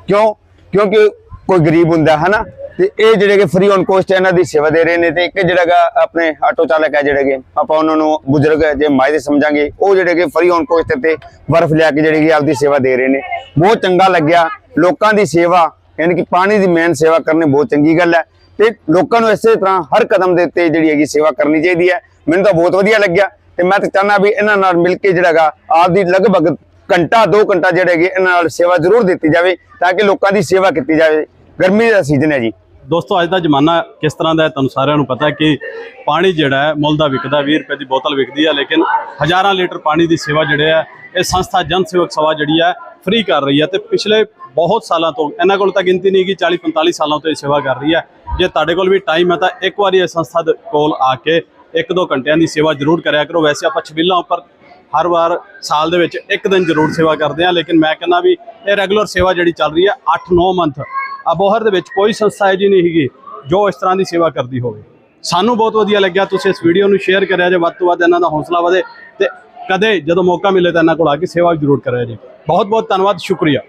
D: ਕਿਉਂ? ਕਿਉਂਕਿ ਕੋਈ ਗਰੀਬ ਹੁੰਦਾ ਹੈ ਨਾ ਤੇ ਇਹ ਜਿਹੜੇ ਕਿ ਫ੍ਰੀ ਔਨ ਕੋਸਟ ਇਹਨਾਂ ਦੀ ਸੇਵਾ ਦੇ ਰਹੇ ਨੇ ਤੇ ਇੱਕ ਜਿਹੜਾ ਗਾ ਆਪਣੇ ਆਟੋ ਚਾਲਕ ਹੈ ਜਿਹੜੇ ਕਿ ਆਪਾਂ ਉਹਨਾਂ ਨੂੰ ਬਜ਼ੁਰਗ ਜੇ ਮਾਇਦੇ ਸਮਝਾਂਗੇ, ਉਹ ਜਿਹੜੇ ਕਿ ਫ੍ਰੀ ਔਨ ਕੋਸਟ ਤੇ ਬਰਫ਼ ਲਿਆ ਕੇ ਜਿਹੜੀ ਕਿ ਆਪਦੀ ਸੇਵਾ ਦੇ ਰਹੇ ਨੇ। ਬਹੁਤ ਚੰਗਾ ਲੱਗਿਆ, ਲੋਕਾਂ ਦੀ ਸੇਵਾ, ਯਾਨੀ ਕਿ ਪਾਣੀ ਦੀ ਮੇਨ ਸੇਵਾ ਕਰਨੀ ਬਹੁਤ ਚੰਗੀ ਗੱਲ ਹੈ ਤੇ ਲੋਕਾਂ ਨੂੰ ਇਸੇ ਤਰ੍ਹਾਂ ਹਰ ਕਦਮ ਦੇ ਉੱਤੇ ਜਿਹੜੀ ਹੈਗੀ ਸੇਵਾ ਕਰਨੀ ਚਾਹੀਦੀ ਹੈ। ਮੈਨੂੰ ਤਾਂ ਬਹੁਤ ਵਧੀਆ ਲੱਗਿਆ ਤੇ ਮੈਂ ਤਾਂ ਚਾਹੁੰਦਾ ਵੀ ਇਹਨਾਂ ਨਾਲ ਮਿਲ ਕੇ ਜਿਹੜਾ ਗਾ ਆਪਦੀ ਲਗਭਗ ਘੰਟਾ 2 ਘੰਟਾ ਜਿਹੜੇ ਹੈਗੇ ਇਹਨਾਂ ਨਾਲ ਸੇਵਾ ਜ਼ਰੂਰ ਦਿੱਤੀ ਜਾਵੇ ਤਾਂ ਕਿ ਲੋਕਾਂ ਦੀ ਸੇਵਾ ਕੀਤੀ ਜਾਵੇ। ਗਰਮੀ ਦਾ ਸੀਜ਼ਨ ਹੈ ਜੀ।
A: ਦੋਸਤੋ, ਅੱਜ ਦਾ ਜ਼ਮਾਨਾ ਕਿਸ ਤਰ੍ਹਾਂ ਦਾ ਹੈ, ਤੁਹਾਨੂੰ ਸਾਰਿਆਂ ਨੂੰ ਪਤਾ ਹੈ ਕਿ ਪਾਣੀ ਜਿਹੜਾ ਹੈ, ਮੁੱਲ ਦਾ ਵਿਕਦਾ 20 ਰੁਪਏ ਦੀ ਬੋਤਲ ਵਿਕਦੀ ਹੈ, ਲੇਕਿਨ ਹਜ਼ਾਰਾਂ ਲੀਟਰ ਪਾਣੀ ਦੀ ਸੇਵਾ ਜਿਹੜੇ ਹੈ, ਇਹ ਸੰਸਥਾ ਜਨ ਸੇਵਕ ਸਭਾ ਜਿਹੜੀ ਹੈ ਫ੍ਰੀ ਕਰ ਰਹੀ ਹੈ ਤੇ ਪਿਛਲੇ ਬਹੁਤ ਸਾਲਾਂ ਤੋਂ ਇਹਨਾਂ ਕੋਲ ਤਾਂ ਗਿਣਤੀ ਨਹੀਂ ਕਿ 40 45 ਸਾਲਾਂ ਤੋਂ ਇਹ ਸੇਵਾ ਕਰ ਰਹੀ ਹੈ। ਜੇ ਤੁਹਾਡੇ ਕੋਲ ਵੀ ਟਾਈਮ ਹੈ ਤਾਂ ਇੱਕ ਵਾਰੀ ਇਹ ਸੰਸਥਾ ਦੇ ਕੋਲ ਆ ਕੇ ਇੱਕ ਦੋ ਘੰਟਿਆਂ ਦੀ ਸੇਵਾ ਜ਼ਰੂਰ ਕਰਿਆ ਕਰੋ। ਵੈਸੇ ਆਪਾਂ ਛਬੀਲਾਂ ਉੱਪਰ ਹਰ ਵਾਰ ਸਾਲ ਦੇ ਵਿੱਚ ਇੱਕ ਦਿਨ ਜ਼ਰੂਰ ਸੇਵਾ ਕਰਦੇ ਹਾਂ ਲੇਕਿਨ ਮੈਂ ਕਹਿੰਦਾ ਵੀ ਇਹ ਰੈਗੂਲਰ ਸੇਵਾ ਜਿਹੜੀ ਚੱਲ ਰਹੀ ਹੈ 8-9 ਮੰਥ ਅਬੋਹਰ ਦੇ ਵਿੱਚ ਕੋਈ ਸੰਸਥਾ ਹੈ ਜੀ ਨਹੀਂ ਹੈਗੀ ਜੋ ਇਸ ਤਰ੍ਹਾਂ ਦੀ ਸੇਵਾ ਕਰਦੀ ਹੋਵੇ। ਸਾਨੂੰ ਬਹੁਤ ਵਧੀਆ ਲੱਗਿਆ, ਤੁਸੀਂ ਇਸ ਵੀਡੀਓ ਨੂੰ ਸ਼ੇਅਰ ਕਰਿਆ ਜੇ, ਵੱਧ ਤੋਂ ਵੱਧ ਇਹਨਾਂ ਦਾ ਹੌਸਲਾ ਵਧੇ ਤੇ ਕਦੇ ਜਦੋਂ ਮੌਕਾ ਮਿਲੇ ਤਾਂ ਇਹਨਾਂ ਕੋਲ ਆ ਕੇ ਸੇਵਾ ਜ਼ਰੂਰ ਕਰਿਆ ਜੀ। ਬਹੁਤ ਬਹੁਤ ਧੰਨਵਾਦ, ਸ਼ੁਕਰੀਆ।